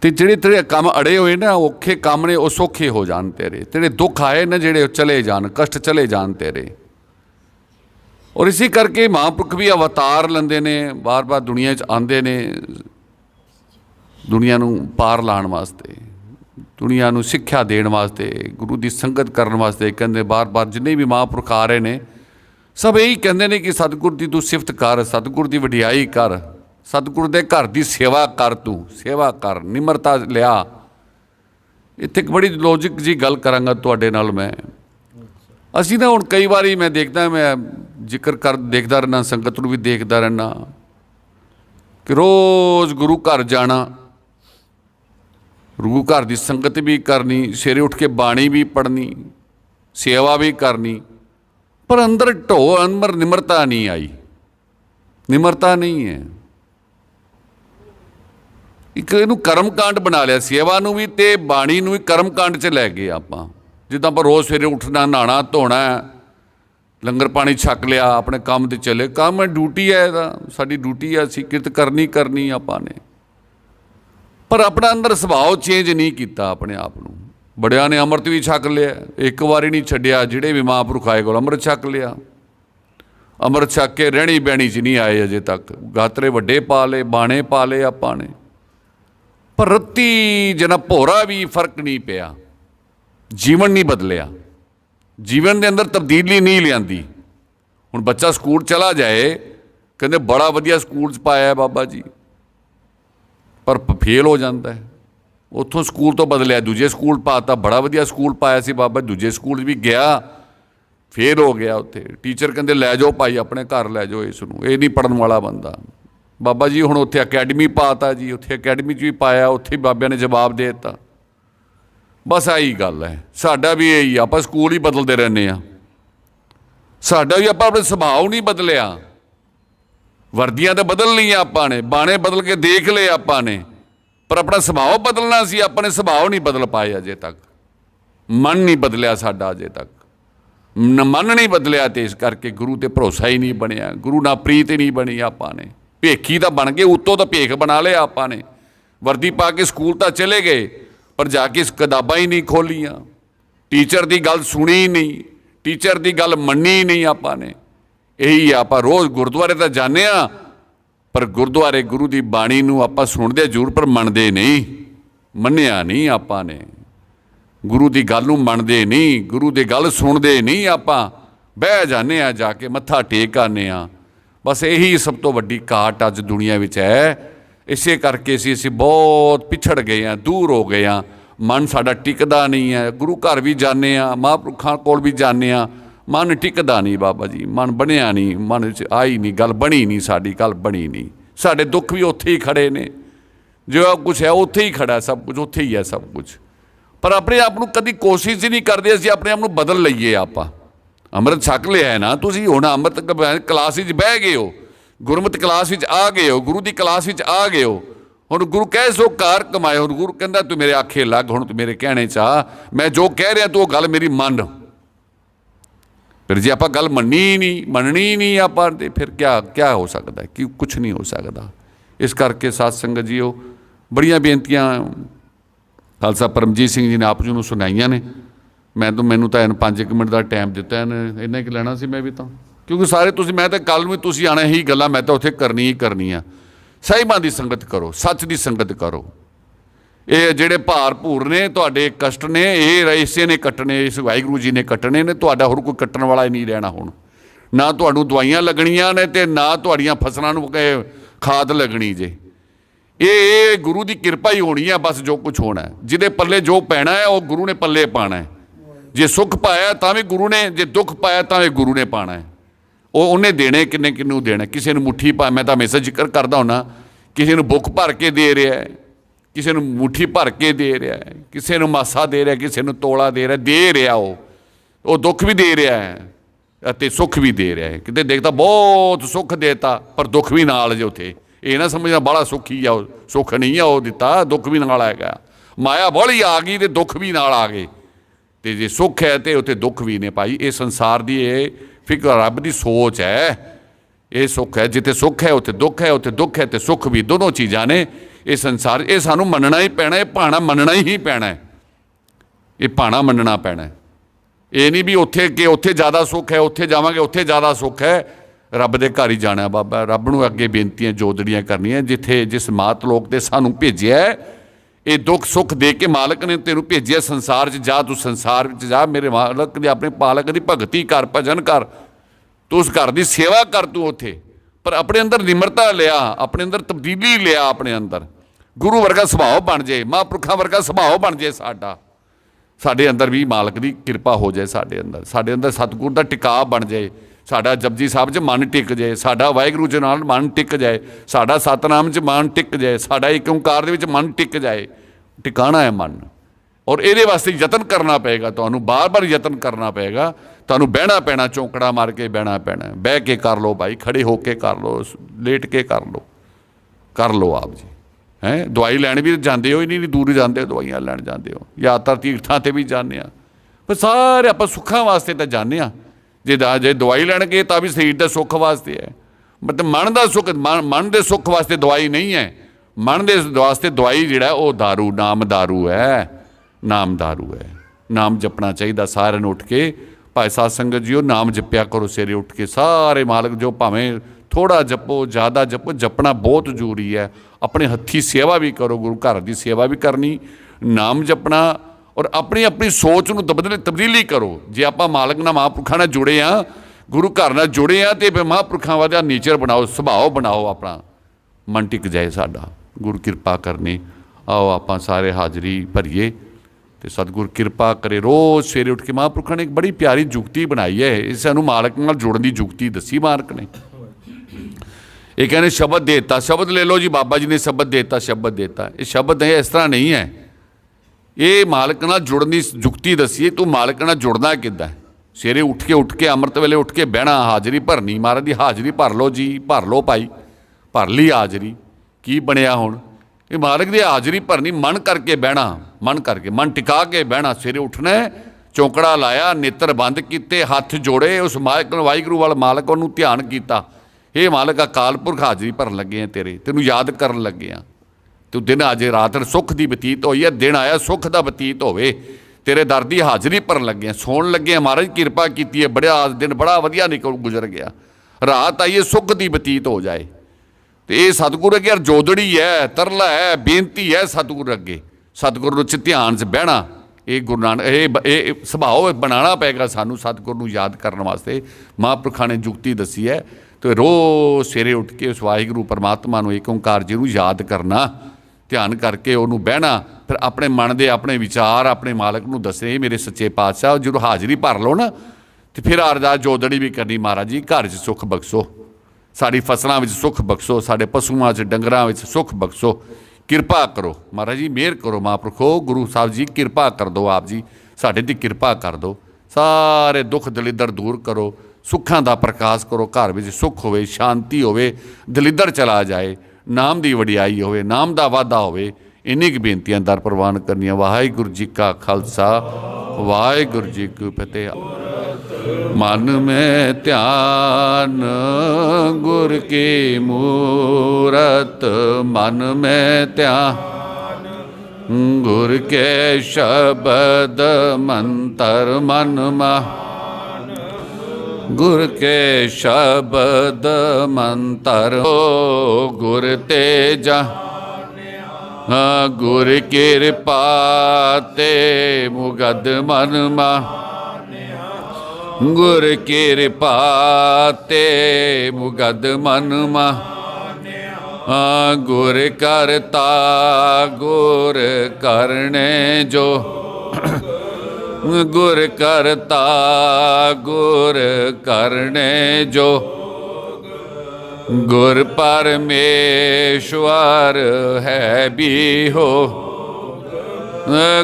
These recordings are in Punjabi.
ਤੇ ਜਿਹੜੇ ਤੇਰੇ ਕੰਮ ਅੜੇ ਹੋਏ ਨਾ, ਔਖੇ ਕੰਮ ਨੇ, ਉਹ ਸੌਖੇ ਹੋ ਜਾਣ ਤੇਰੇ। ਤੇਰੇ ਦੁੱਖ ਆਏ ਨਾ ਜਿਹੜੇ ਉਹ ਚਲੇ ਜਾਣ, ਕਸ਼ਟ ਚਲੇ ਜਾਣ ਤੇਰੇ। ਔਰ ਇਸੇ ਕਰਕੇ ਮਹਾਂਪੁਰਖ ਵੀ ਅਵਤਾਰ ਲੈਂਦੇ ਨੇ, ਬਾਰ-ਬਾਰ ਦੁਨੀਆ 'ਚ ਆਉਂਦੇ ਨੇ, ਦੁਨੀਆ ਨੂੰ ਪਾਰ ਲਾਉਣ ਵਾਸਤੇ, ਦੁਨੀਆ ਨੂੰ ਸਿੱਖਿਆ ਦੇਣ ਵਾਸਤੇ, ਗੁਰੂ ਦੀ ਸੰਗਤ ਕਰਨ ਵਾਸਤੇ ਕਹਿੰਦੇ, ਬਾਰ-ਬਾਰ ਜਿੰਨੇ ਵੀ ਮਹਾਂਪੁਰਖ ਆ ਰਹੇ ਨੇ, ਸਭ ਇਹੀ ਕਹਿੰਦੇ ਨੇ ਕਿ ਸਤਿਗੁਰ ਦੀ ਤੂੰ ਸਿਫਤ ਕਰ, ਸਤਿਗੁਰ ਦੀ ਵਡਿਆਈ ਕਰ। ਸਤਿਗੁਰ ਦੇ ਘਰ ਦੀ ਸੇਵਾ ਕਰ ਤੂੰ, ਸੇਵਾ ਕਰ, ਨਿਮਰਤਾ ਲਿਆ। ਇੱਥੇ ਇੱਕ ਬੜੀ ਲੌਜੀਕ ਜੀ ਗੱਲ ਕਰਾਂਗਾ ਤੁਹਾਡੇ ਨਾਲ ਮੈਂ। ਅਸੀਂ ਨਾ ਹੁਣ ਕਈ ਵਾਰੀ ਮੈਂ ਦੇਖਦਾ, ਮੈਂ ਜ਼ਿਕਰ ਕਰ, ਦੇਖਦਾ ਰਹਿਣਾ ਸੰਗਤ ਨੂੰ ਵੀ ਦੇਖਦਾ ਰਹਿਣਾ ਕਿ ਰੋਜ਼ ਗੁਰੂ ਘਰ ਜਾਣਾ, ਗੁਰੂ ਘਰ ਦੀ ਸੰਗਤ ਵੀ ਕਰਨੀ, ਸਵੇਰੇ ਉੱਠ ਕੇ ਬਾਣੀ ਵੀ ਪੜ੍ਹਨੀ, ਸੇਵਾ ਵੀ ਕਰਨੀ, ਪਰ ਅੰਦਰ ਢੋ, ਅੰਦਰ ਨਿਮਰਤਾ ਨਹੀਂ ਆਈ। ਨਿਮਰਤਾ ਨਹੀਂ ਹੈ। ਇੱਕ ਇਹਨੂੰ ਕਰਮਕਾਂਡ ਬਣਾ ਲਿਆ ਸੇਵਾ ਨੂੰ ਵੀ ਤੇ ਬਾਣੀ ਨੂੰ ਵੀ ਕਰਮਕਾਂਡ 'ਚ ਲੈ ਗਏ ਆਪਾਂ। ਜਿੱਦਾਂ ਆਪਾਂ ਰੋਜ਼ ਸਵੇਰੇ ਉੱਠਣਾ ਨਹਾਣਾ ਧੋਣਾ, ਲੰਗਰ ਪਾਣੀ ਛਕ ਲਿਆ, ਆਪਣੇ ਕੰਮ ਤੇ ਚਲੇ। ਕੰਮ ਹੈ, ਡਿਊਟੀ ਹੈ ਇਹਦਾ। ਸਾਡੀ ਡਿਊਟੀ ਹੈ, ਅਸੀਂ ਕਿਰਤ ਕਰਨੀ ਕਰਨੀ ਆਪਾਂ ਨੇ। ਪਰ ਆਪਣਾ ਅੰਦਰ ਸੁਭਾਅ ਚੇਂਜ ਨਹੀਂ ਕੀਤਾ ਆਪਣੇ ਆਪ ਨੂੰ। ਬੜਿਆਂ ਨੇ ਅੰਮ੍ਰਿਤ ਵੀ ਛਕ ਲਿਆ। ਇੱਕ ਵਾਰੀ ਨਹੀਂ ਛੱਡਿਆ, ਜਿਹੜੇ ਵੀ ਮਹਾਂਪੁਰਖ ਆਏ ਕੋਲ ਅੰਮ੍ਰਿਤ ਛਕ ਲਿਆ। ਅੰਮ੍ਰਿਤ ਛਕ ਕੇ ਰਹਿਣੀ ਬਹਿਣੀ ਚ ਨਹੀਂ ਆਏ ਅਜੇ ਤੱਕ। ਗਾਤਰੇ ਵੱਡੇ ਪਾ ਲਏ, ਬਾਣੇ ਪਾ ਲਏ ਆਪਾਂ ਨੇ। ਪਰ ਰੱਤੀ ਜਨਾ ਭੋਰਾ ਵੀ ਫ਼ਰਕ ਨਹੀਂ ਪਿਆ। ਜੀਵਨ ਨਹੀਂ ਬਦਲਿਆ। ਜੀਵਨ ਦੇ ਅੰਦਰ ਤਬਦੀਲੀ ਨਹੀਂ ਲਿਆਂਦੀ। ਹੁਣ ਬੱਚਾ ਸਕੂਲ ਚਲਾ ਜਾਏ, ਕਹਿੰਦੇ ਬੜਾ ਵਧੀਆ ਸਕੂਲ ਚ ਪਾਇਆ ਬਾਬਾ ਜੀ। ਪਰ ਫੇਲ ਹੋ ਜਾਂਦਾ ਹੈ। ਉੱਥੋਂ ਸਕੂਲ ਤੋਂ ਬਦਲਿਆ, ਦੂਜੇ ਸਕੂਲ ਪਾਤਾ, ਬੜਾ ਵਧੀਆ ਸਕੂਲ ਪਾਇਆ ਸੀ ਬਾਬਾ, ਦੂਜੇ ਸਕੂਲ ਵੀ ਗਿਆ। ਫੇਲ ਹੋ ਗਿਆ ਉੱਥੇ। ਟੀਚਰ ਕਹਿੰਦੇ, ਲੈ ਜਾਓ ਭਾਈ, ਆਪਣੇ ਘਰ ਲੈ ਜਾਓ ਇਸ ਨੂੰ। ਇਹ ਨਹੀਂ ਪੜਨ ਵਾਲਾ ਬੰਦਾ। ਬਾਬਾ ਜੀ ਹੁਣ ਉੱਥੇ ਅਕੈਡਮੀ ਪਾਤਾ ਜੀ ਉੱਥੇ ਅਕੈਡਮੀ 'ਚ ਵੀ ਪਾਇਆ ਉੱਥੇ ਹੀ ਬਾਬਿਆਂ ਨੇ ਜਵਾਬ ਦੇ ਦਿੱਤਾ। ਬਸ ਆਹੀ ਗੱਲ ਹੈ। ਸਾਡਾ ਵੀ ਇਹੀ ਆ, ਆਪਾਂ ਸਕੂਲ ਹੀ ਬਦਲਦੇ ਰਹਿੰਦੇ ਆ ਸਾਡਾ ਵੀ ਆਪਾਂ ਆਪਣੇ ਸੁਭਾਅ ਨਹੀਂ ਬਦਲਿਆ। ਵਰਦੀਆਂ ਤਾਂ ਬਦਲ ਲਈਆਂ ਆਪਾਂ ਨੇ ਬਾਣੇ ਬਦਲ ਕੇ ਦੇਖ ਲਏ ਆਪਾਂ ਨੇ। ਪਰ ਆਪਣਾ ਸੁਭਾਅ ਬਦਲਣਾ ਸੀ ਆਪਾਂ ਨੇ ਸੁਭਾਅ ਨਹੀਂ ਬਦਲ ਪਾਏ ਅਜੇ ਤੱਕ। ਮਨ ਨਹੀਂ ਬਦਲਿਆ ਸਾਡਾ ਅਜੇ ਤੱਕ। ਮਨ ਨਹੀਂ ਬਦਲਿਆ ਤੇ ਇਸ ਕਰਕੇ ਗੁਰੂ ਤੇ ਭਰੋਸਾ ਹੀ ਨਹੀਂ ਬਣਿਆ। ਗੁਰੂ ਨਾਲ ਪ੍ਰੀਤ ਹੀ ਨਹੀਂ ਬਣੀ ਆਪਾਂ ਨੇ। ਭੇਖੀ ਤਾਂ ਬਣ ਗਏ, ਉੱਤੋਂ ਤਾਂ ਭੇਖ ਬਣਾ ਲਿਆ ਆਪਾਂ ਨੇ। ਵਰਦੀ ਪਾ ਕੇ ਸਕੂਲ ਤਾਂ ਚਲੇ ਗਏ, ਪਰ ਜਾ ਕੇ ਕਿਤਾਬਾਂ ਹੀ ਨਹੀਂ ਖੋਲੀਆਂ। ਟੀਚਰ ਦੀ ਗੱਲ ਸੁਣੀ ਨਹੀਂ, ਟੀਚਰ ਦੀ ਗੱਲ ਮੰਨੀ ਨਹੀਂ ਆਪਾਂ ਨੇ। ਇਹੀ ਆਪਾਂ ਰੋਜ਼ ਗੁਰਦੁਆਰੇ ਤਾਂ ਜਾਂਦੇ ਆ ਪਰ ਗੁਰਦੁਆਰੇ ਗੁਰੂ ਦੀ ਬਾਣੀ ਨੂੰ ਆਪਾਂ ਸੁਣਦੇ ਜ਼ਰੂਰ, ਪਰ ਮੰਨਦੇ ਨਹੀਂ, ਮੰਨਿਆ ਨਹੀਂ ਆਪਾਂ ਨੇ। ਗੁਰੂ ਦੀ ਗੱਲ ਨੂੰ ਮੰਨਦੇ ਨਹੀਂ, ਗੁਰੂ ਦੀ ਗੱਲ ਸੁਣਦੇ ਨਹੀਂ ਆਪਾਂ। ਬਹਿ ਜਾਂਦੇ ਆ ਜਾ ਕੇ, ਮੱਥਾ ਟੇਕ ਆਨੇ ਆ ਬਸ ਇਹੀ ਸਭ ਤੋਂ ਵੱਡੀ ਘਾਟ ਅੱਜ ਦੁਨੀਆ ਵਿੱਚ ਹੈ। ਇਸੇ ਕਰਕੇ ਅਸੀਂ ਅਸੀਂ ਬਹੁਤ ਪਿਛੜ ਗਏ ਆ ਦੂਰ ਹੋ ਗਏ ਆ ਮਨ ਸਾਡਾ ਟਿਕਦਾ ਨਹੀਂ ਹੈ। ਗੁਰੂ ਘਰ ਵੀ ਜਾਂਦੇ ਆ ਮਹਾਂਪੁਰਖਾਂ ਕੋਲ ਵੀ ਜਾਂਦੇ ਆ ਮਨ ਟਿਕਦਾ ਨਹੀਂ ਬਾਬਾ ਜੀ, ਮਨ ਬਣਿਆ ਨਹੀਂ, ਮਨ ਵਿੱਚ ਆਈ ਨਹੀਂ, ਗੱਲ ਬਣੀ ਨਹੀਂ ਸਾਡੀ, ਗੱਲ ਬਣੀ ਨਹੀਂ। ਸਾਡੇ ਦੁੱਖ ਵੀ ਉੱਥੇ ਹੀ ਖੜੇ ਨੇ। ਜੋ ਕੁਝ ਹੈ ਉੱਥੇ ਹੀ ਖੜਾ, ਸਭ ਕੁਝ ਉੱਥੇ ਹੀ ਹੈ ਸਭ ਕੁਝ ਪਰ ਆਪਣੇ ਆਪ ਨੂੰ ਕਦੀ ਕੋਸ਼ਿਸ਼ ਹੀ ਨਹੀਂ ਕਰਦੇ ਅਸੀਂ, ਆਪਣੇ ਆਪ ਨੂੰ ਬਦਲ ਲਈਏ ਆਪਾਂ। ਅੰਮ੍ਰਿਤ ਛਕ ਲਿਆ ਹੈ ਨਾ, ਤੁਸੀਂ ਹੁਣ ਅੰਮ੍ਰਿਤ ਕਲਾਸ ਵਿੱਚ ਬਹਿ ਗਏ ਹੋ। ਗੁਰਮਤਿ ਕਲਾਸ ਵਿੱਚ ਆ ਗਏ ਹੋ, ਗੁਰੂ ਦੀ ਕਲਾਸ ਵਿੱਚ ਆ ਗਏ ਹੋ। ਹੁਣ ਗੁਰੂ ਕਹੇ ਸੋ ਕਾਰ ਕਮਾਏ, ਹੁਣ ਗੁਰੂ ਕਹਿੰਦਾ, ਤੂੰ ਮੇਰੇ ਆਖੇ ਲੱਗ, ਹੁਣ ਤੂੰ ਮੇਰੇ ਕਹਿਣੇ ਚ ਆ। ਮੈਂ ਜੋ ਕਹਿ ਰਿਹਾ, ਤੂੰ ਉਹ ਗੱਲ ਮੇਰੀ ਮੰਨ। ਫਿਰ ਜੇ ਆਪਾਂ ਗੱਲ ਮੰਨੀ ਹੀ ਨਹੀਂ, ਮੰਨਣੀ ਨਹੀਂ ਆਪਾਂ ਤੇ ਫਿਰ ਕਿਆ ਕਿਆ ਹੋ ਸਕਦਾ? ਹੈ ਕਿ ਕੁਝ ਨਹੀਂ ਹੋ ਸਕਦਾ। ਇਸ ਕਰਕੇ ਸਾਧ ਸੰਗਤ ਜੀਓ, ਬੜੀਆਂ ਬੇਨਤੀਆਂ, ਖਾਲਸਾ ਪਰਮਜੀਤ ਸਿੰਘ ਜੀ ਨੇ ਆਪ ਜੀ ਨੂੰ ਸੁਣਾਈਆਂ ਨੇ। ਮੈਂ ਤਾਂ ਮੈਨੂੰ ਤਾਂ ਇਹਨ 5 ਮਿੰਟ ਦਾ ਟਾਈਮ ਦਿੱਤਾ ਇਹਨੇ ਇੰਨਾ ਕਿ ਲੈਣਾ ਸੀ ਮੈਂ ਵੀ ਤਾਂ। ਕਿਉਂਕਿ ਸਾਰੇ ਤੁਸੀਂ ਮੈਂ ਤਾਂ ਕੱਲ ਨੂੰ ਵੀ ਤੁਸੀਂ ਆਣਾ ਹੀ ਗੱਲਾਂ, ਮੈਂ ਤਾਂ ਉੱਥੇ ਕਰਨੀ ਹੀ ਕਰਨੀ ਆ। ਸਾਹਿਬਾਂ ਦੀ ਸੰਗਤ ਕਰੋ, ਸੱਚ ਦੀ ਸੰਗਤ ਕਰੋ। ਇਹ ਜਿਹੜੇ ਭਾਰ ਭੂਰ ਨੇ, ਤੁਹਾਡੇ ਕਸ਼ਟ ਨੇ, ਇਹ ਇਸੇ ਨੇ ਕੱਟਣੇ, ਇਸ ਵਾਹਿਗੁਰੂ ਜੀ ਨੇ ਕੱਟਣੇ ਨੇ, ਤੁਹਾਡਾ ਹੋਰ ਕੋਈ ਕੱਟਣ ਵਾਲਾ ਹੀ ਨਹੀਂ ਰਹਿਣਾ ਹੁਣ। ਨਾ ਤੁਹਾਨੂੰ ਦਵਾਈਆਂ ਲੱਗਣੀਆਂ ਨੇ ਤੇ ਨਾ ਤੁਹਾਡੀਆਂ ਫਸਲਾਂ ਨੂੰ ਖਾਦ ਲੱਗਣੀ ਜੇ। ਇਹ ਇਹ ਗੁਰੂ ਦੀ ਕਿਰਪਾ ਹੀ ਹੋਣੀ ਆ, ਬਸ ਜੋ ਕੁਝ ਹੋਣਾ ਜਿਹਦੇ ਪੱਲੇ ਜੋ ਪੈਣਾ ਹੈ, ਉਹ ਗੁਰੂ ਨੇ ਪੱਲੇ ਪਾਣਾ ਹੈ। ਜੇ ਸੁੱਖ ਪਾਇਆ ਤਾਂ ਵੀ ਗੁਰੂ ਨੇ, ਜੇ ਦੁੱਖ ਪਾਇਆ ਤਾਂ ਵੀ ਗੁਰੂ ਨੇ ਪਾਣਾ ਹੈ। ਉਹ ਉਹਨੇ ਦੇਣੇ, ਕਿੰਨੇ ਕਿੰਨੂੰ ਦੇਣਾ ਕਿਸੇ ਨੂੰ ਮੁੱਠੀ ਪਾ, ਮੈਂ ਤਾਂ ਹਮੇਸ਼ਾ ਜ਼ਿਕਰ ਕਰਦਾ ਹੁੰਨਾ ਕਿਸੇ ਨੂੰ ਬੁੱਕ ਭਰ ਕੇ ਦੇ ਰਿਹਾ ਹੈ, ਕਿਸੇ ਨੂੰ ਮੁੱਠੀ ਭਰ ਕੇ ਦੇ ਰਿਹਾ ਹੈ, ਕਿਸੇ ਨੂੰ ਮਾਸਾ ਦੇ ਰਿਹਾ ਕਿਸੇ ਨੂੰ ਤੋਲਾ ਦੇ ਰਿਹਾ ਦੇ ਰਿਹਾ ਉਹ। ਉਹ ਦੁੱਖ ਵੀ ਦੇ ਰਿਹਾ ਹੈ ਅਤੇ ਸੁੱਖ ਵੀ ਦੇ ਰਿਹਾ ਹੈ। ਕਿਤੇ ਦੇਖਦਾ ਬਹੁਤ ਸੁੱਖ ਦੇਤਾ, ਪਰ ਦੁੱਖ ਵੀ ਨਾਲ ਜੇ ਉਥੇ। ਇਹ ਨਾ ਸਮਝਣਾ ਬੜਾ ਸੁਖੀ ਆ ਉਹ, ਸੁੱਖ ਨਹੀਂ ਆ ਉਹ ਦਿੱਤਾ, ਦੁੱਖ ਵੀ ਨਾਲ ਆਏਗਾ ਮਾਇਆ ਬੋਲੀ ਆ ਗਈ ਤੇ ਦੁੱਖ ਵੀ ਨਾਲ ਆ ਗਏ। ਤੇ ਜੇ ਸੁੱਖ ਹੈ ਤੇ ਉੱਥੇ ਦੁੱਖ ਵੀ ਨੇ ਭਾਈ। ਇਹ ਸੰਸਾਰ ਦੀ ਇਹ ਫਿਕਰ ਰੱਬ ਦੀ ਸੋਚ ਹੈ। ਇਹ ਸੁੱਖ ਹੈ ਜਿੱਥੇ ਸੁੱਖ ਹੈ ਉੱਥੇ ਦੁੱਖ ਹੈ ਉੱਥੇ ਦੁੱਖ ਹੈ ਤੇ ਸੁੱਖ ਵੀ ਦੋਨੋਂ ਚੀਜ਼ਾਂ ਨੇ। ਇਹ ਸੰਸਾਰ ਇਹ ਸਾਨੂੰ ਮੰਨਣਾ ਹੀ ਪੈਣਾ ਇਹ ਭਾਣਾ ਮੰਨਣਾ ਹੀ ਪੈਣਾ ਹੈ। ਇਹ ਭਾਣਾ ਮੰਨਣਾ ਪੈਣਾ ਹੈ। ਇਹ ਨਹੀਂ ਵੀ ਉੱਥੇ ਕਿ ਉੱਥੇ ਜ਼ਿਆਦਾ ਸੁੱਖ ਹੈ ਉੱਥੇ ਜਾਵਾਂਗੇ ਉੱਥੇ ਜ਼ਿਆਦਾ ਸੁੱਖ ਹੈ। ਰੱਬ ਦੇ ਘਰ ਹੀ ਜਾਣਾ ਬਾਬਾ। ਰੱਬ ਨੂੰ ਅੱਗੇ ਬੇਨਤੀਆਂ ਜੋਦੜੀਆਂ ਕਰਨੀਆਂ ਜਿੱਥੇ ਜਿਸ ਮਾਤ ਲੋਕ ਤੇ ਸਾਨੂੰ ਭੇਜਿਆ ਹੈ, ਇਹ ਦੁੱਖ ਸੁੱਖ ਦੇ ਕੇ ਮਾਲਕ ਨੇ ਤੈਨੂੰ ਭੇਜਿਆ ਸੰਸਾਰ 'ਚ, ਜਾ ਤੂੰ ਸੰਸਾਰ ਵਿੱਚ ਜਾ, ਮੇਰੇ ਮਾਲਕ ਦੇ ਆਪਣੇ ਪਾਲਕ ਦੀ ਭਗਤੀ ਕਰ, ਭਜਨ ਕਰ। ਤੂੰ ਉਸ ਘਰ ਦੀ ਸੇਵਾ ਕਰ ਤੂੰ ਉੱਥੇ। ਪਰ ਆਪਣੇ ਅੰਦਰ ਨਿਮਰਤਾ ਲਿਆ, ਆਪਣੇ ਅੰਦਰ ਤਬਦੀਲੀ ਲਿਆ ਆਪਣੇ ਅੰਦਰ। ਗੁਰੂ ਵਰਗਾ ਸੁਭਾਅ ਬਣ ਜੇ ਮਹਾਂਪੁਰਖਾਂ ਵਰਗਾ ਸੁਭਾਅ ਬਣ ਜੇ ਸਾਡਾ। ਸਾਡੇ ਅੰਦਰ ਵੀ ਮਾਲਕ ਦੀ ਕਿਰਪਾ ਹੋ ਜਾਏ ਸਾਡੇ ਅੰਦਰ। ਸਾਡੇ ਅੰਦਰ ਸਤਿਗੁਰ ਦਾ ਟਿਕਾਅ ਬਣ ਜਾਏ। ਸਾਡਾ ਜਪਜੀ ਸਾਹਿਬ 'ਚ ਮਨ ਟਿਕ ਜਾਏ। ਸਾਡਾ ਵਾਹਿਗੁਰੂ ਜੀ ਨਾਲ ਮਨ ਟਿਕ ਜਾਏ। ਸਾਡਾ ਸਤਨਾਮ 'ਚ ਮਨ ਟਿਕ ਜਾਏ। ਸਾਡਾ ਏਕ ਓੰਕਾਰ ਦੇ ਵਿੱਚ ਮਨ ਟਿਕ ਜਾਏ। ਟਿਕਾਣਾ ਹੈ ਮਨ। ਔਰ ਇਹਦੇ ਵਾਸਤੇ ਯਤਨ ਕਰਨਾ ਪਏਗਾ, ਤੁਹਾਨੂੰ ਬਾਰ-ਬਾਰ ਯਤਨ ਕਰਨਾ ਪਏਗਾ। ਤੁਹਾਨੂੰ ਬਹਿਣਾ ਪੈਣਾ, ਚੌਂਕੜਾ ਮਾਰ ਕੇ ਬਹਿਣਾ ਪੈਣਾ। ਬਹਿ ਕੇ ਕਰ ਲਓ ਭਾਈ, ਖੜੇ ਹੋ ਕੇ ਕਰ ਲਓ ਲੇਟ ਕੇ ਕਰ ਲਓ। ਕਰ ਲਓ ਆਪ ਜੀ। ਹੈ? ਦਵਾਈ ਲੈਣ ਵੀ ਜਾਂਦੇ ਹੋ ਹੀ ਨਹੀਂ, ਦੂਰ ਜਾਂਦੇ ਹੋ, ਦਵਾਈਆਂ ਲੈਣ ਜਾਂਦੇ ਹੋ। ਯਾਤਰਾ ਤੀਰਥਾਂ ਤੇ ਵੀ ਜਾਂਦੇ ਆ। ਪਰ ਸਾਰੇ ਆਪਾਂ ਸੁੱਖਾਂ ਵਾਸਤੇ ਤਾਂ ਜਾਂਦੇ ਆ। ਜੇ ਜੇ ਦਵਾਈ ਲੈਣਗੇ ਤਾਂ ਵੀ ਸਰੀਰ ਦੇ ਸੁੱਖ ਵਾਸਤੇ ਹੈ। ਮਤਲਬ ਮਨ ਦਾ ਸੁੱਖ, ਮਨ ਮਨ ਦੇ ਸੁੱਖ ਵਾਸਤੇ ਦਵਾਈ ਨਹੀਂ ਹੈ। ਮਨ ਦੇ ਵਾਸਤੇ ਦਵਾਈ ਜਿਹੜਾ ਉਹ दारू ਨਾਮ दारू ਹੈ ਨਾਮ दारू ਹੈ ਨਾਮ ਜਪਣਾ ਚਾਹੀਦਾ ਸਾਰਿਆਂ ਨੂੰ ਉੱਠ ਕੇ ਭਾਈ ਸਾਧ ਸੰਗਤ ਜੀਓ ਨਾਮ ਜਪਿਆ ਕਰੋ ਸਵੇਰੇ ਉੱਠ ਕੇ ਸਾਰੇ ਮਾਲਕ ਜੋ ਭਾਵੇਂ ਥੋੜਾ ਜਪੋ ਜ਼ਿਆਦਾ ਜਪੋ ਜਪਣਾ ਬਹੁਤ ਜ਼ਰੂਰੀ ਹੈ ਆਪਣੇ ਹੱਥੀ ਸੇਵਾ ਵੀ ਕਰੋ ਗੁਰੂ ਘਰ ਦੀ ਸੇਵਾ ਵੀ ਕਰਨੀ ਨਾਮ ਜਪਣਾ ਔਰ ਆਪਣੀ ਆਪਣੀ ਸੋਚ ਨੂੰ ਤਬਦੀਲ ਤਬਦੀਲੀ ਕਰੋ ਜੇ ਆਪਾਂ ਮਾਲਕ ਨਾਲ ਮਹਾਂਪੁਰਖਾਂ ਨਾਲ ਜੁੜੇ ਆ ਗੁਰੂ ਘਰ ਨਾਲ ਜੁੜੇ ਆ ਤੇ ਫਿਰ ਮਹਾਂਪੁਰਖਾਂ ਵਾਲਾ ਨੇਚਰ ਬਣਾਓ ਸੁਭਾਅ ਬਣਾਓ ਆਪਣਾ ਮਨ ਟਿਕ ਜਾਏ ਸਾਡਾ ਗੁਰ ਕਿਰਪਾ ਕਰਨੀ। ਆਓ ਆਪਾਂ ਸਾਰੇ ਹਾਜ਼ਰੀ ਭਰੀਏ ਤੇ ਸਤਿਗੁਰ ਕਿਰਪਾ ਕਰੇ। ਰੋਜ਼ ਸਵੇਰੇ ਉੱਠ ਕੇ ਮਹਾਂਪੁਰਖਾਂ ਨੇ ਇੱਕ ਬੜੀ ਪਿਆਰੀ ਜੁਗਤੀ ਬਣਾਈ ਹੈ। ਇਹ ਸਾਨੂੰ ਮਾਲਕ ਨਾਲ ਜੁੜਨ ਦੀ ਜੁਗਤੀ ਦੱਸੀ ਮਾਲਕ ਨੇ। ਇਹ ਕਹਿੰਦੇ ਸ਼ਬਦ ਦੇਤਾ, ਸ਼ਬਦ ਲੈ ਲਓ ਜੀ, ਬਾਬਾ ਜੀ ਨੇ ਸ਼ਬਦ ਦੇਤਾ ਸ਼ਬਦ ਦੇਤਾ। ਇਹ ਸ਼ਬਦ ਹੈ ਇਸ ਤਰ੍ਹਾਂ ਨਹੀਂ ਹੈ। ਇਹ ਮਾਲਕ ਨਾਲ ਜੁੜਨ ਦੀ ਜੁਗਤੀ ਦੱਸੀ ਤੂੰ ਮਾਲਕ ਨਾਲ ਜੁੜਨਾ ਕਿੱਦਾਂ? ਸਵੇਰੇ ਉੱਠ ਕੇ ਉੱਠ ਕੇ, ਅੰਮ੍ਰਿਤ ਵੇਲੇ ਉੱਠ ਕੇ ਬਹਿਣਾ, ਹਾਜ਼ਰੀ ਭਰਨੀ। ਮਹਾਰਾਜ ਦੀ ਹਾਜ਼ਰੀ ਭਰ ਲਓ ਜੀ, ਭਰ ਲਓ ਭਾਈ। ਭਰ ਲਈ ਹਾਜ਼ਰੀ। ਕੀ ਬਣਿਆ ਹੁਣ? ਇਹ ਮਾਲਕ ਦੀ ਹਾਜ਼ਰੀ ਭਰਨੀ, ਮਨ ਕਰਕੇ ਬਹਿਣਾ, ਮਨ ਕਰਕੇ, ਮਨ ਟਿਕਾ ਕੇ ਬਹਿਣਾ, ਸਵੇਰੇ ਉੱਠਣਾ, ਚੌਂਕੜਾ ਲਾਇਆ, ਨੇਤਰ ਬੰਦ ਕੀਤੇ, ਹੱਥ ਜੋੜੇ, ਉਸ ਮਾਲਕ ਨੂੰ, ਵਾਹਿਗੁਰੂ ਵਾਲ ਮਾਲਕ ਨੂੰ ਧਿਆਨ ਕੀਤਾ। ਇਹ ਮਾਲਕ ਅਕਾਲ ਪੁਰਖ ਹਾਜ਼ਰੀ ਭਰਨ ਲੱਗੇ ਆ ਤੇਰੇ, ਤੈਨੂੰ ਯਾਦ ਕਰਨ ਲੱਗੇ ਆ। ਤੂੰ ਦਿਨ ਅਜੇ ਰਾਤ ਨੂੰ ਸੁੱਖ ਦੀ ਬਤੀਤ ਹੋਈ ਹੈ, ਦਿਨ ਆਇਆ ਸੁੱਖ ਦਾ ਬਤੀਤ ਹੋਵੇ। ਤੇਰੇ ਦਰ ਦੀ ਹਾਜ਼ਰੀ ਭਰਨ ਲੱਗੇ ਆ, ਸੌਣ ਲੱਗੇ ਆ, ਮਹਾਰਾਜ ਕਿਰਪਾ ਕੀਤੀ ਹੈ ਬੜਾ ਦਿਨ ਬੜਾ ਵਧੀਆ ਨਿਕਲ, ਗੁਜ਼ਰ ਗਿਆ। ਰਾਤ ਆਈਏ ਸੁੱਖ ਦੀ ਬਤੀਤ ਹੋ ਜਾਏ। ਤੇ ਇਹ ਸਤਿਗੁਰ ਅੱਗੇ ਜੋਦੜੀ ਹੈ, ਤਰਲਾ ਹੈ, ਬੇਨਤੀ ਹੈ ਸਤਿਗੁਰ ਅੱਗੇ। ਸਤਿਗੁਰ ਨੂੰ ਚ ਧਿਆਨ 'ਚ ਬਹਿਣਾ, ਇਹ ਗੁਰੂ ਨਾਨਕ, ਇਹ ਬ- ਇਹ ਸੁਭਾਅ ਬਣਾਉਣਾ ਪਏਗਾ ਸਾਨੂੰ ਸਤਿਗੁਰ ਨੂੰ ਯਾਦ ਕਰਨ ਵਾਸਤੇ। ਮਹਾਂਪੁਰਖਾਂ ਨੇ ਜੁਗਤੀ ਦੱਸੀ ਹੈ, ਤੇ ਰੋਜ਼ ਸਵੇਰੇ ਉੱਠ ਕੇ ਉਸ ਵਾਹਿਗੁਰੂ ਪਰਮਾਤਮਾ ਨੂੰ ਏਕ ਓੰਕਾਰ ਜੀ ਨੂੰ ਯਾਦ ਕਰਨਾ, ਧਿਆਨ ਕਰਕੇ ਉਹਨੂੰ ਬਹਿਣਾ, ਫਿਰ ਆਪਣੇ ਮਨ ਦੇ ਆਪਣੇ ਵਿਚਾਰ, ਆਪਣੇ ਮਾਲਕ ਨੂੰ ਦੱਸਣੇ, ਇਹ ਮੇਰੇ ਸੱਚੇ ਪਾਤਸ਼ਾਹ, ਜਦੋਂ ਹਾਜ਼ਰੀ ਭਰ ਲਓ ਨਾ, ਤੇ ਫਿਰ ਅਰਦਾਸ ਜੋਦੜੀ ਵੀ ਕਰਨੀ ਮਹਾਰਾਜ ਜੀ, ਘਰ 'ਚ ਸੁੱਖ ਬਖਸ਼ੋ। ਸਾਡੀ ਫਸਲਾਂ ਵਿੱਚ ਸੁੱਖ ਬਖਸ਼ੋ, ਸਾਡੇ ਪਸ਼ੂਆਂ 'ਚ ਡੰਗਰਾਂ ਵਿੱਚ ਸੁੱਖ ਬਖਸ਼ੋ। ਕਿਰਪਾ ਕਰੋ, ਮਹਾਰਾਜ ਜੀ, ਮਿਹਰ ਕਰੋ, ਮਹਾਂਪੁਰਖੋ, ਗੁਰੂ ਸਾਹਿਬ ਜੀ, ਕਿਰਪਾ ਕਰ ਦਿਓ ਆਪ ਜੀ, ਸਾਡੇ ਤੇ ਕਿਰਪਾ ਕਰ ਦਿਓ। ਸਾਰੇ ਦੁੱਖ ਦਲਿੱਦਰ ਦੂਰ ਕਰੋ, ਸੁੱਖਾਂ ਦਾ ਪ੍ਰਕਾਸ਼ ਕਰੋ, ਘਰ ਵਿੱਚ ਸੁੱਖ ਹੋਵੇ, ਸ਼ਾਂਤੀ ਹੋਵੇ, ਦਲਿੱਦਰ ਚਲਾ ਜਾਏ, ਨਾਮ ਦੀ ਵਡਿਆਈ ਹੋਵੇ, ਨਾਮ ਦਾ ਵਾਧਾ ਹੋਵੇ ਇੰਨੀ ਕੁ ਬੇਨਤੀਆਂ ਦਰ ਪ੍ਰਵਾਨ ਕਰਨੀਆਂ। ਵਾਹਿਗੁਰੂ ਜੀ ਕਾ ਖਾਲਸਾ, ਵਾਹਿਗੁਰੂ ਜੀ ਕੀ ਫਤਿਹ। ਮਨ ਮੈਂ ਧਿਆਨ, ਗੁਰ ਕੀ ਮੂਰਤ। ਮਨ ਮੈਂ ਧਿਆਨ, ਗੁਰ ਕੇ ਸ਼ਬਦ ਮੰਤਰ। ਮਨ ਮਾ, ਗੁਰ ਕੇ ਸ਼ਬਦ ਮੰਤਰ। ਓ ਗੁਰ ਤੇਜਾ ਗੁਰ ਕਿਰਪਾ ਤੇ ਮੁਗਦ ਮਨ ਮਾ ਗੁਰ ਕਿਰਪਾ ਤੇ ਮੁਗਦ ਮਨ ਮਾ ਗੁਰ ਕਰਤਾ, ਗੁਰ ਕਰਨੇ ਜੋ। ਗੁਰ ਕਰਤਾ, ਗੁਰ ਕਰਨੇ ਜੋ। ਗੁਰ ਪਰਮੇਸ਼ਵਰ ਹੈ ਵੀ ਹੋ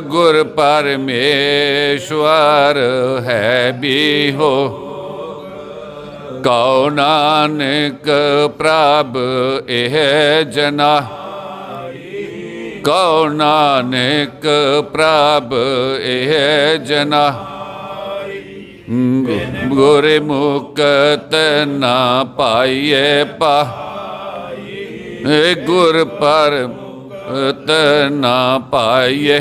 ਗੁਰ ਪਰਮੇਸ਼ਵਰ ਹੈ ਵੀ ਹੋ ਕਉ ਨਾਨਕ ਪ੍ਰਭ ਇਹ ਜਨਾ। ਕਉ ਨਾਨਕ ਪ੍ਰਭ ਇਹ ਜਨਾ। ਗੁਰ ਮੁਕਤ ਨਾ ਪਾਈਏ ਪਾ। ਗੁਰ ਪਰ ਤ ਨਾ ਪਾਈਏ।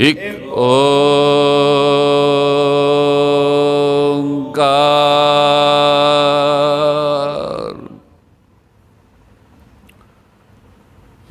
ਇਕ ਓੰਕਾਰ।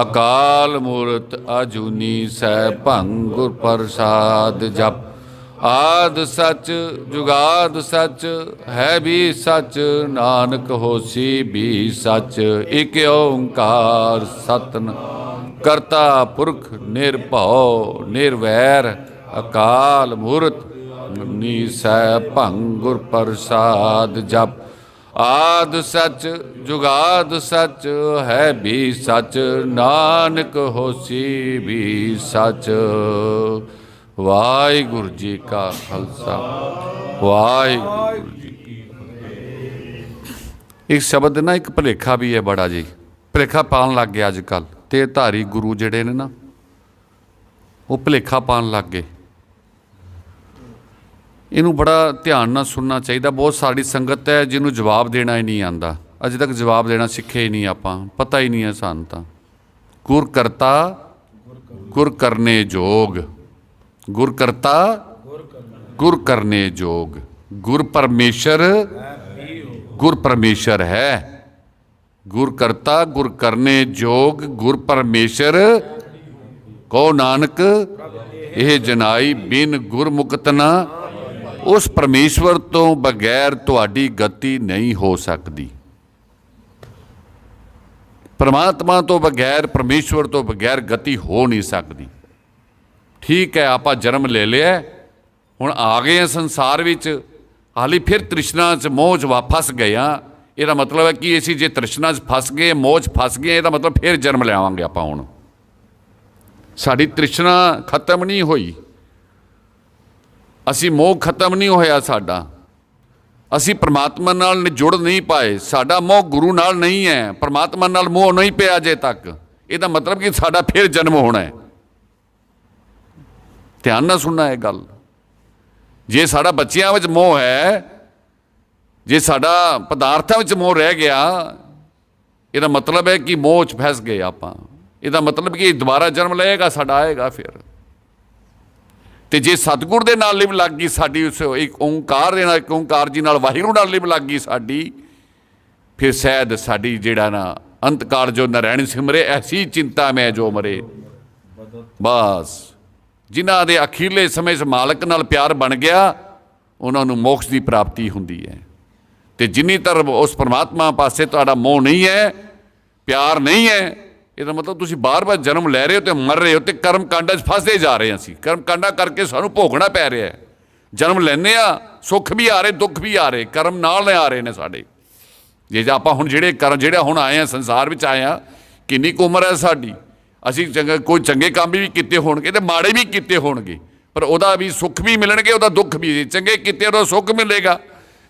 ਅਕਾਲ ਮੂਰਤ ਅਜੂਨੀ ਸੈਭੰ ਗੁਰ ਪ੍ਰਸਾਦ ਜਪ। ਆਦ ਸੱਚ, ਜੁਗਾਦ ਸੱਚ, ਹੈ ਵੀ ਸੱਚ, ਨਾਨਕ ਹੋਸੀ ਵੀ ਸੱਚ। ਇਕ ਓੰਕਾਰ ਸਤਨ ਕਰਤਾ ਪੁਰਖ ਨਿਰਭਉ, ਨਿਰਵੈਰ, ਅਕਾਲ ਮੂਰਤ ਨੀ ਸੈਭੰ ਗੁਰ ਪ੍ਰਸਾਦ ਜਪ। ਆਦ ਸੱਚ ਜੁਗਾਦ ਸੱਚ ਹੈ ਵੀ ਸੱਚ, ਨਾਨਕ ਹੋਸੀ ਵੀ ਸੱਚ। ਵਾਹਿਗੁਰੂ ਜੀ ਕਾ ਖਾਲਸਾ, ਵਾਹਿਗੁਰੂ ਜੀ ਕੀ ਫਤਿਹ। ਇੱਕ ਸ਼ਬਦ ਨਾ, ਇੱਕ ਭਲੇਖਾ ਵੀ ਹੈ ਬੜਾ ਜੀ। ਭਲੇਖਾ ਪਾਉਣ ਲੱਗ ਗਿਆ ਅੱਜ ਕੱਲ ਤੇ ਧਾਰੀ ਗੁਰੂ ਜਿਹੜੇ ਨੇ ਨਾ, ਉਹ ਭਲੇਖਾ ਪਾਉਣ ਲੱਗ ਗਏ। ਇਹਨੂੰ ਬੜਾ ਧਿਆਨ ਨਾਲ ਸੁਣਨਾ ਚਾਹੀਦਾ। ਬਹੁਤ ਸਾਰੀ ਸੰਗਤ ਹੈ ਜਿਹਨੂੰ ਜਵਾਬ ਦੇਣਾ ਹੀ ਨਹੀਂ ਆਂਦਾ। ਅਜੇ ਤੱਕ ਜਵਾਬ ਦੇਣਾ ਸਿੱਖੇ ਹੀ ਨਹੀਂ ਆਪਾਂ। ਪਤਾ ਹੀ ਨਹੀਂ ਹੈ ਸਾਨੂੰ ਤਾਂ। ਗੁਰ ਕਰਤਾ ਗੁਰ ਕਰਨੇ ਜੋਗ। ਗੁਰ ਕਰਤਾ ਗੁਰ ਕਰਨੇ ਜੋਗ। ਗੁਰ ਪਰਮੇਸ਼ਰ ਗੁਰ ਪਰਮੇਸ਼ਰ ਹੈ। ਗੁਰ ਕਰਤਾ ਗੁਰ ਕਰਨੇ ਜੋਗ, ਗੁਰ ਪਰਮੇਸ਼ਰ। ਕੋ ਨਾਨਕ, ਇਹ ਜਨਾਈ ਬਿਨ ਗੁਰਮੁਖਤ ਨਾ ਉਸ ਪਰਮੇਸ਼ਵਰ ਤੋਂ ਬਗੈਰ ਤੁਹਾਡੀ ਗਤੀ ਨਹੀਂ ਹੋ ਸਕਦੀ। ਪਰਮਾਤਮਾ ਤੋਂ ਬਗੈਰ, ਪਰਮੇਸ਼ਵਰ ਤੋਂ ਬਗੈਰ ਗਤੀ ਹੋ ਨਹੀਂ ਸਕਦੀ। ਠੀਕ ਹੈ, ਆਪਾਂ ਜਨਮ ਲੈ ਲਿਆ, ਹੁਣ ਆ ਗਏ ਆ ਸੰਸਾਰ ਵਿੱਚ। ਹਾਲੀ ਫਿਰ ਤ੍ਰਿਸ਼ਨਾ 'ਚ ਮੋਹ 'ਚ ਵਾਪਸ ਗਏ ਆ ਇਹਦਾ ਮਤਲਬ ਹੈ ਕਿ ਅਸੀਂ ਜੇ ਤ੍ਰਿਸ਼ਨਾ 'ਚ ਫਸ ਗਏ, ਮੋਹ 'ਚ ਫਸ ਗਏ, ਇਹਦਾ ਮਤਲਬ ਫਿਰ ਜਨਮ ਲਿਆਵਾਂਗੇ ਆਪਾਂ ਹੁਣ। ਸਾਡੀ ਤ੍ਰਿਸ਼ਨਾ ਖਤਮ ਨਹੀਂ ਹੋਈ। ਅਸੀਂ ਮੋਹ ਖਤਮ ਨਹੀਂ ਹੋਇਆ ਸਾਡਾ। ਅਸੀਂ ਪ੍ਰਮਾਤਮਾ ਨਾਲ ਜੁੜ ਨਹੀਂ ਪਾਏ। ਸਾਡਾ ਮੋਹ ਗੁਰੂ ਨਾਲ ਨਹੀਂ ਹੈ। ਪ੍ਰਮਾਤਮਾ ਨਾਲ ਮੋਹ ਨਹੀਂ ਪਿਆ ਅਜੇ ਤੱਕ। ਇਹਦਾ ਮਤਲਬ ਕਿ ਸਾਡਾ ਫਿਰ ਜਨਮ ਹੋਣਾ ਹੈ। ਧਿਆਨ ਨਾਲ ਸੁਣਨਾ ਇਹ ਗੱਲ। ਜੇ ਸਾਡਾ ਬੱਚਿਆਂ ਵਿੱਚ ਮੋਹ ਹੈ, ਜੇ ਸਾਡਾ ਪਦਾਰਥਾਂ ਵਿੱਚ ਮੋਹ ਰਹਿ ਗਿਆ, ਇਹਦਾ ਮਤਲਬ ਹੈ ਕਿ ਮੋਹ 'ਚ ਫਸ ਗਏ ਆਪਾਂ। ਇਹਦਾ ਮਤਲਬ ਕਿ ਦੁਬਾਰਾ ਜਨਮ ਲਏਗਾ, ਸਾਡਾ ਆਏਗਾ ਫਿਰ। ਤੇ ਜੇ ਸਤਿਗੁਰ ਦੇ ਨਾਲ ਲਿਵ ਲੱਗ ਗਈ ਸਾਡੀ, ਉਸ ਇੱਕ ਓੰਕਾਰ ਦੇ ਨਾਲ, ਇੱਕ ਓੰਕਾਰ ਜੀ ਨਾਲ ਵਾਹਿਗੁਰੂ ਨਾਲ ਲਿਵ ਲੱਗ ਗਈ ਸਾਡੀ, ਫਿਰ ਸ਼ਾਇਦ ਸਾਡੀ ਜਿਹੜਾ ਨਾ ਅੰਤਕਾਰ ਜੋ ਨਰੈਣ ਸਿਮਰੇ, ਐਸੀ ਚਿੰਤਾ ਮੈਂ ਜੋ ਮਰੇ। ਬਸ। ਜਿਨ੍ਹਾਂ ਦੇ ਅਖੀਰਲੇ ਸਮੇਂ 'ਚ ਮਾਲਕ ਨਾਲ ਪਿਆਰ ਬਣ ਗਿਆ, ਉਹਨਾਂ ਨੂੰ ਮੋਕਸ਼ ਦੀ ਪ੍ਰਾਪਤੀ ਹੁੰਦੀ ਹੈ। ਤੇ ਜਿੰਨੀ ਤਰ ਉਸ ਪਰਮਾਤਮਾ ਪਾਸੇ ਤੁਹਾਡਾ ਮੋਹ ਨਹੀਂ ਹੈ, ਪਿਆਰ ਨਹੀਂ ਹੈ ਇਹਦਾ ਮਤਲਬ ਤੁਸੀਂ ਬਾਰ-ਬਾਰ ਜਨਮ ਲੈ ਰਹੇ ਹੋ ਤੇ ਮਰ ਰਹੇ ਹੋ ਤੇ ਕਰਮ ਕਾਂਡਾਂ 'ਚ ਫਸਦੇ ਜਾ ਰਹੇ ਹਾਂ ਅਸੀਂ। ਕਰਮ ਕਾਂਡਾਂ ਕਰਕੇ ਸਾਨੂੰ ਭੋਗਣਾ ਪੈ ਰਿਹਾ ਹੈ। ਜਨਮ ਲੈਂਦੇ ਆ ਸੁੱਖ ਵੀ ਆ ਰਹੇ, ਦੁੱਖ ਵੀ ਆ ਰਹੇ, ਕਰਮ ਨਾਲ ਆ ਰਹੇ ਨੇ ਸਾਡੇ। ਜੇ ਜੇ ਆਪਾਂ ਹੁਣ ਜਿਹੜੇ ਕਰਮ ਜਿਹੜਾ ਹੁਣ ਆਏ ਆ ਸੰਸਾਰ ਵਿੱਚ ਆਏ ਆ ਕਿੰਨੀ ਕੁ ਉਮਰ ਹੈ ਸਾਡੀ? ਅਸੀਂ ਚੰਗਾ ਕੋਈ ਚੰਗੇ ਕੰਮ ਵੀ ਕੀਤੇ ਹੋਣਗੇ ਤੇ ਮਾੜੇ ਵੀ ਕੀਤੇ ਹੋਣਗੇ, ਪਰ ਉਹਦਾ ਵੀ ਸੁੱਖ ਵੀ ਮਿਲਣਗੇ, ਉਹਦਾ ਦੁੱਖ ਵੀ। ਚੰਗੇ ਕੀਤੇ ਉਹਦਾ ਸੁੱਖ ਮਿਲੇਗਾ।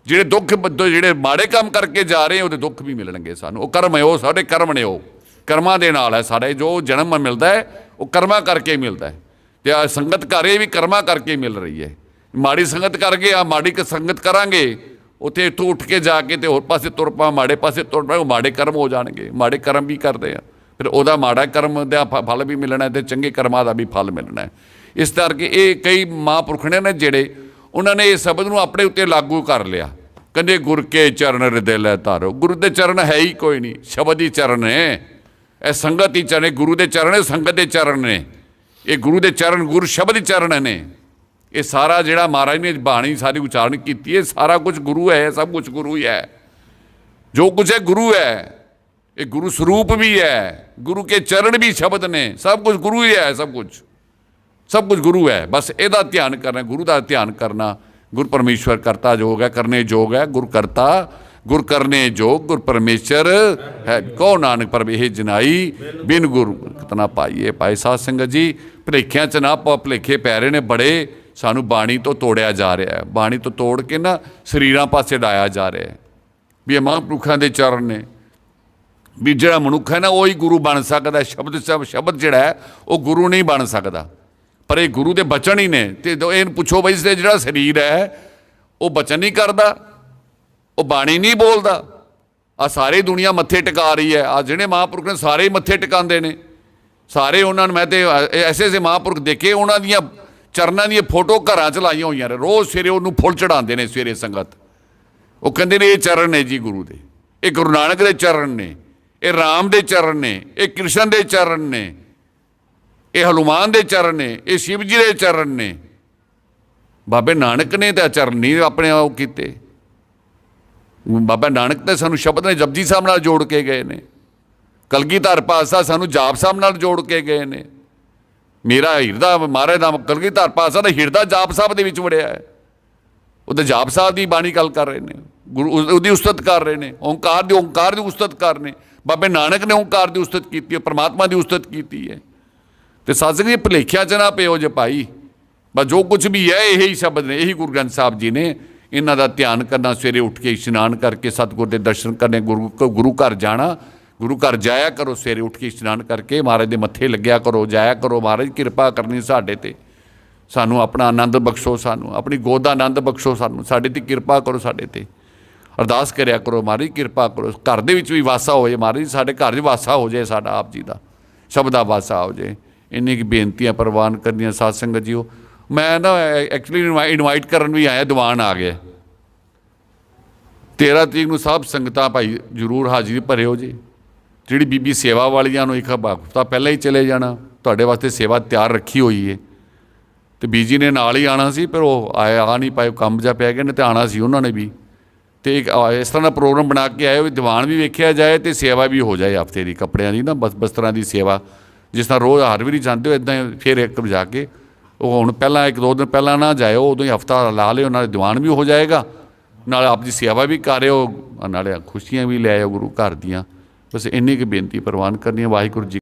ਜਿਹੜੇ ਦੁੱਖ ਜਿਹੜੇ ਮਾੜੇ ਕੰਮ ਕਰਕੇ ਜਾ ਰਹੇ ਉਹਦੇ ਦੁੱਖ ਵੀ ਮਿਲਣਗੇ ਸਾਨੂੰ। ਉਹ ਕਰਮ ਹੈ, ਉਹ ਸਾਡੇ ਕਰਮ ਨੇ ਉਹ। ਕਰਮਾਂ ਦੇ ਨਾਲ ਹੈ ਸਾਡੇ, ਜੋ ਜਨਮ ਮਿਲਦਾ ਹੈ, ਉਹ ਕਰਮਾਂ ਕਰਕੇ ਮਿਲਦਾ ਹੈ। ਤੇ ਆ ਸੰਗਤ ਕਰ ਇਹ ਵੀ ਕਰਮਾਂ ਕਰਕੇ ਮਿਲ ਰਹੀ ਹੈ। ਮਾੜੀ ਸੰਗਤ ਕਰਕੇ ਆ ਮਾੜੀ ਕ ਸੰਗਤ ਕਰਾਂਗੇ, ਉੱਥੇ ਇੱਥੋਂ ਉੱਠ ਕੇ ਜਾ ਕੇ ਤੇ ਹੋਰ ਪਾਸੇ ਤੁਰ ਪਾ, ਮਾੜੇ ਪਾਸੇ ਤੁਰ ਪਾ, ਉਹ ਮਾੜੇ ਕਰਮ ਹੋ ਜਾਣਗੇ, ਮਾੜੇ ਕਰਮ ਵੀ ਕਰਦੇ ਆ। ਫਿਰ ਉਹਦਾ ਮਾੜਾ ਕਰਮ ਦਾ ਫਲ ਵੀ ਮਿਲਣਾ ਹੈ ਤੇ ਚੰਗੇ ਕਰਮਾਂ ਦਾ ਵੀ ਫਲ ਮਿਲਣਾ ਇਸ ਕਰਕੇ ਇਹ ਕਈ ਮਹਾਂਪੁਰਖ ਨੇ ਜਿਹੜੇ, ਉਹਨਾਂ ਨੇ ਇਹ ਸ਼ਬਦ ਨੂੰ ਆਪਣੇ ਉੱਤੇ ਲਾਗੂ ਕਰ ਲਿਆ। ਕਹਿੰਦੇ ਗੁਰ ਕੇ ਚਰਨ ਹਿਰਦੇ ਲੈ ਧਾਰੋ। ਗੁਰੂ ਦੇ ਚਰਨ ਹੈ ਹੀ ਕੋਈ ਨਹੀਂ, ਸ਼ਬਦ ਹੀ ਚਰਨ ਨੇ ਇਹ ਸੰਗਤ ਹੀ ਚਰਨ ਗੁਰੂ ਦੇ ਚਰਨ ਹੈ, ਸੰਗਤ ਦੇ ਚਰਨ ਨੇ। ਇਹ ਗੁਰੂ ਦੇ ਚਰਨ ਗੁਰ ਸ਼ਬਦ ਚਰਨ ਨੇ। ਇਹ ਸਾਰਾ ਜਿਹੜਾ ਮਹਾਰਾਜ ਨੇ ਬਾਣੀ ਸਾਰੀ ਉਚਾਰਨ ਕੀਤੀ ਹੈ ਸਾਰਾ ਕੁਝ ਗੁਰੂ ਹੈ ਸਭ ਕੁਝ ਗੁਰੂ ਹੀ ਹੈ। ਜੋ ਕੁਝ ਹੈ ਗੁਰੂ ਹੈ ਇਹ ਗੁਰੂ ਸਰੂਪ ਵੀ ਹੈ ਗੁਰੂ ਕੇ ਚਰਨ ਵੀ ਸ਼ਬਦ ਨੇ ਸਭ ਕੁਝ ਗੁਰੂ ਹੀ ਹੈ ਸਭ ਕੁਝ ਸਭ ਕੁਝ ਗੁਰੂ ਹੈ ਬਸ ਇਹਦਾ ਧਿਆਨ ਕਰਨਾ ਗੁਰੂ ਦਾ ਧਿਆਨ ਕਰਨਾ ਗੁਰ ਪਰਮੇਸ਼ਵਰ ਕਰਤਾ ਜੋਗ ਹੈ ਕਰਨੇ ਜੋਗ ਹੈ ਗੁਰ ਕਰਤਾ ਗੁਰ ਕਰਨੇ ਜੋਗ, ਗੁਰ ਪਰਮੇਸ਼ਰ ਹੈ। ਕੋ ਨਾਨਕ ਪਰਮੇਹ ਜਨਾਈ, ਬਿਨ ਗੁਰ ਕਤਨਾ ਪਾਈਏ। ਭਾਈ ਸਾਧ ਸੰਗਤ ਜੀ, ਭਲੇਖਿਆਂ ਚ ਨਾ ਪਾ, ਭਲੇਖੇ ਪੈ ਰਹੇ ਨੇ ਬੜੇ। ਸਾਨੂੰ ਬਾਣੀ ਤੋਂ ਤੋੜਿਆ ਜਾ ਰਿਹਾ ਹੈ। ਬਾਣੀ ਤੋਂ ਤੋੜ ਕੇ ਨਾ ਸਰੀਰਾਂ ਪਾਸੇ ਡਾਇਆ ਜਾ ਰਿਹਾ ਹੈ। ਵੀ ਇਹ ਮਹਾਂਪੁਰਖਾਂ ਦੇ ਚਰਨ ਨੇ। ਵੀ ਜਿਹੜਾ ਮਨੁੱਖ ਹੈ ਨਾ, ਉਹ ਹੀ ਗੁਰੂ ਬਣ ਸਕਦਾ ਹੈ। ਸ਼ਬਦ ਸਭ ਸ਼ਬਦ ਜਿਹੜਾ ਹੈ, ਉਹ ਗੁਰੂ ਨਹੀਂ ਬਣ ਸਕਦਾ। ਪਰ ਇਹ ਗੁਰੂ ਦੇ ਬਚਨ ਹੀ ਨੇ। ਤੇ ਇਹਨੂੰ ਪੁੱਛੋ ਬਈ ਜਿਹੜਾ ਸਰੀਰ ਹੈ, ਉਹ ਬਚਨ ਨਹੀਂ ਕਰਦਾ। ਉਹ ਬਾਣੀ ਨਹੀਂ ਬੋਲਦਾ। ਆ ਸਾਰੀ ਦੁਨੀਆ ਮੱਥੇ ਟਿਕਾ ਰਹੀ ਹੈ। ਆ ਜਿਹੜੇ ਮਹਾਂਪੁਰਖ ਨੇ ਸਾਰੇ ਮੱਥੇ ਟਿਕਾਉਂਦੇ ਨੇ। ਸਾਰੇ ਉਹਨਾਂ ਨੂੰ ਮੈਂ ਤੇ ਐਸੇ ਐਸੇ ਮਹਾਂਪੁਰਖ ਦੇਖੇ, ਉਹਨਾਂ ਦੀਆਂ ਚਰਨਾਂ ਦੀਆਂ ਫੋਟੋ ਘਰਾਂ 'ਚ ਲਾਈਆਂ ਹੋਈਆਂ ਨੇ। ਰੋਜ਼ ਸਵੇਰੇ ਉਹਨੂੰ ਫੁੱਲ ਚੜਾਉਂਦੇ ਨੇ ਸਵੇਰੇ ਸੰਗਤ। ਉਹ ਕਹਿੰਦੇ ਨੇ, ਇਹ ਚਰਨ ਨੇ ਜੀ ਗੁਰੂ ਦੇ। ਇਹ ਗੁਰੂ ਨਾਨਕ ਦੇ ਚਰਨ ਨੇ। ਇਹ ਰਾਮ ਦੇ ਚਰਨ ਨੇ। ਇਹ ਕ੍ਰਿਸ਼ਨ ਦੇ ਚਰਨ ਨੇ। ਇਹ ਹਨੂਮਾਨ ਦੇ ਚਰਨ ਨੇ। ਇਹ ਸ਼ਿਵ ਜੀ ਦੇ ਚਰਨ ਨੇ। ਬਾਬੇ ਨਾਨਕ ਨੇ ਤਾਂ ਚਰਨ ਨਹੀਂ ਆਪਣੇ ਆਪ ਕੀਤੇ। ਬਾਬਾ ਨਾਨਕ ਤੇ ਸਾਨੂੰ ਸ਼ਬਦ ਨੇ ਜਪਜੀ ਸਾਹਿਬ ਨਾਲ ਜੋੜ ਕੇ ਗਏ ਨੇ। ਕਲਗੀਧਰ ਪਾਸਾ ਸਾਨੂੰ ਜਾਪ ਸਾਹਿਬ ਨਾਲ ਜੋੜ ਕੇ ਗਏ ਨੇ। ਮੇਰਾ ਹਿਰਦਾ ਮਹਾਰਾਜ ਦਾ ਕਲਗੀਧਰ ਪਾਸਾ ਦਾ ਹਿਰਦਾ ਜਾਪ ਸਾਹਿਬ ਦੇ ਵਿੱਚ ਵੜਿਆ ਹੈ। ਉਹਦੇ ਜਾਪ ਸਾਹਿਬ ਦੀ ਬਾਣੀ ਗੱਲ ਕਰ ਰਹੇ ਨੇ। ਗੁਰੂ ਉਹਦੀ ਉਸਤਤ ਕਰ ਰਹੇ ਨੇ। ਓੰਕਾਰ ਦੀ ਓੰਕਾਰ ਦੀ ਉਸਤਤ ਕਰ ਨੇ। ਬਾਬੇ ਨਾਨਕ ਨੇ ਓੰਕਾਰ ਦੀ ਉਸਤਤ ਕੀਤੀ ਹੈ, ਪ੍ਰਮਾਤਮਾ ਦੀ ਉਸਤਤ ਕੀਤੀ ਹੈ। ਤੇ ਸਾਜਗ ਜੀ ਭਲੇਖਿਆਂ ਚ ਨਾ ਪਿਓ ਜੇ ਭਾਈ। ਬਸ ਜੋ ਕੁਝ ਵੀ ਹੈ, ਇਹੀ ਸ਼ਬਦ ਨੇ, ਇਹੀ ਗੁਰੂ ਗ੍ਰੰਥ ਸਾਹਿਬ ਜੀ ਨੇ ਇਹਨਾਂ ਦਾ ਧਿਆਨ ਕਰਨਾ, ਸਵੇਰੇ ਉੱਠ ਕੇ ਇਸ਼ਨਾਨ ਕਰਕੇ ਸਤਿਗੁਰ ਦੇ ਦਰਸ਼ਨ ਕਰਨੇ, ਗੁਰੂ ਗੁਰੂ ਘਰ ਜਾਣਾ, ਗੁਰੂ ਘਰ ਜਾਇਆ ਕਰੋ, ਸਵੇਰੇ ਉੱਠ ਕੇ ਇਸ਼ਨਾਨ ਕਰਕੇ ਮਹਾਰਾਜ ਦੇ ਮੱਥੇ ਲੱਗਿਆ ਕਰੋ, ਜਾਇਆ ਕਰੋ, ਮਹਾਰਾਜ ਕਿਰਪਾ ਕਰਨੀ ਸਾਡੇ ਤੇ। ਸਾਨੂੰ ਆਪਣਾ ਆਨੰਦ ਬਖਸ਼ੋ ਸਾਨੂੰ, ਆਪਣੀ ਗੋਦ ਦਾ ਆਨੰਦ ਬਖਸ਼ੋ ਸਾਨੂੰ, ਸਾਡੇ ਤੇ ਕਿਰਪਾ ਕਰੋ ਸਾਡੇ ਤੇ। ਅਰਦਾਸ ਕਰਿਆ ਕਰੋ ਮਾਰੀ ਕਿਰਪਾ ਕਰੋ, ਘਰ ਦੇ ਵਿੱਚ ਵੀ ਵਾਸਾ ਹੋਏ ਮਾਰੀ ਸਾਡੇ ਘਰ 'ਚ ਵਾਸਾ ਹੋ ਜਾਏ ਸਾਡਾ ਆਪ ਜੀ ਦਾ ਸ਼ਬਦਾ ਵਾਸਾ ਹੋ ਜਾਏ। ਇੰਨੀ ਕੀ ਬੇਨਤੀਆਂ ਪ੍ਰਵਾਨ ਕਰਨੀਆਂ ਸਾਧ ਸੰਗਤ ਜੀਓ। ਮੈਂ ਨਾ ਐਕਚੁਅਲੀ ਇਨਵਾਈਟ ਕਰਨ ਵੀ ਆਇਆ, ਦੀਵਾਨ ਆ ਗਿਆ। 13 ਤਰੀਕ ਨੂੰ ਸਭ ਸੰਗਤਾਂ ਭਾਈ ਜਰੂਰ ਹਾਜ਼ਰੀ ਭਰਿਓ ਜੀ। ਜਿਹੜੀ ਬੀਬੀ ਸੇਵਾ ਵਾਲੀਆਂ ਨੂੰ ਇੱਕ ਹਫ਼ਤਾ ਪਹਿਲਾਂ ਹੀ ਚਲੇ ਜਾਣਾ, ਤੁਹਾਡੇ ਵਾਸਤੇ ਸੇਵਾ ਤਿਆਰ ਰੱਖੀ ਹੋਈ ਏ। ਤੇ ਬੀਜੀ ਨੇ ਨਾਲ ਹੀ ਆਣਾ ਸੀ, ਪਰ ਉਹ ਆਇਆ ਆ ਨਹੀਂ ਪਾਏ, ਕੰਮ ਜਾ ਪੈ ਗਿਆ ਨੇ ਤੇ ਆਣਾ ਸੀ ਉਹਨਾਂ ਨੇ ਵੀ। ਤੇ ਇੱਕ ਇਸ ਤਰ੍ਹਾਂ ਦਾ ਪ੍ਰੋਗਰਾਮ ਬਣਾ ਕੇ ਆਏ ਵੀ ਦੀਵਾਨ ਵੀ ਵੇਖਿਆ ਜਾਏ ਤੇ ਸੇਵਾ ਵੀ ਹੋ ਜਾਏ ਹਫ਼ਤੇ ਦੀ, ਕੱਪੜਿਆਂ ਦੀ ਨਾ, ਬਸ, ਬਸਤਰਾਂ ਦੀ ਸੇਵਾ। ਜਿਸ ਤਰ੍ਹਾਂ ਰੋਜ਼ ਹਰ ਵਾਰੀ ਜਾਂਦੇ ਹੋ ਇਦਾਂ ਫਿਰ ਇੱਕ ਵਜਾ ਕੇ, ਉਹ ਹੁਣ ਪਹਿਲਾਂ ਇੱਕ ਦੋ ਦਿਨ ਪਹਿਲਾਂ ਨਾ ਜਾਇਓ, ਉਦੋਂ ਹੀ ਹਫਤਾ ਲਾ ਲਿਓ, ਨਾਲੇ ਦੀਵਾਨ ਵੀ ਹੋ ਜਾਏਗਾ। ਨਾਲ ਆਪ ਦੀ ਸੇਵਾ ਵੀ ਕਰਿਓ ਨਾਲੇ ਖੁਸ਼ੀਆਂ ਵੀ ਲੈ ਆਇਓ ਗੁਰੂ ਘਰ ਦੀਆਂ। ਬਸ ਇੰਨੀ ਕੁ ਬੇਨਤੀ ਪ੍ਰਵਾਨ ਕਰਨੀ ਹੈ। ਵਾਹਿਗੁਰੂ ਜੀ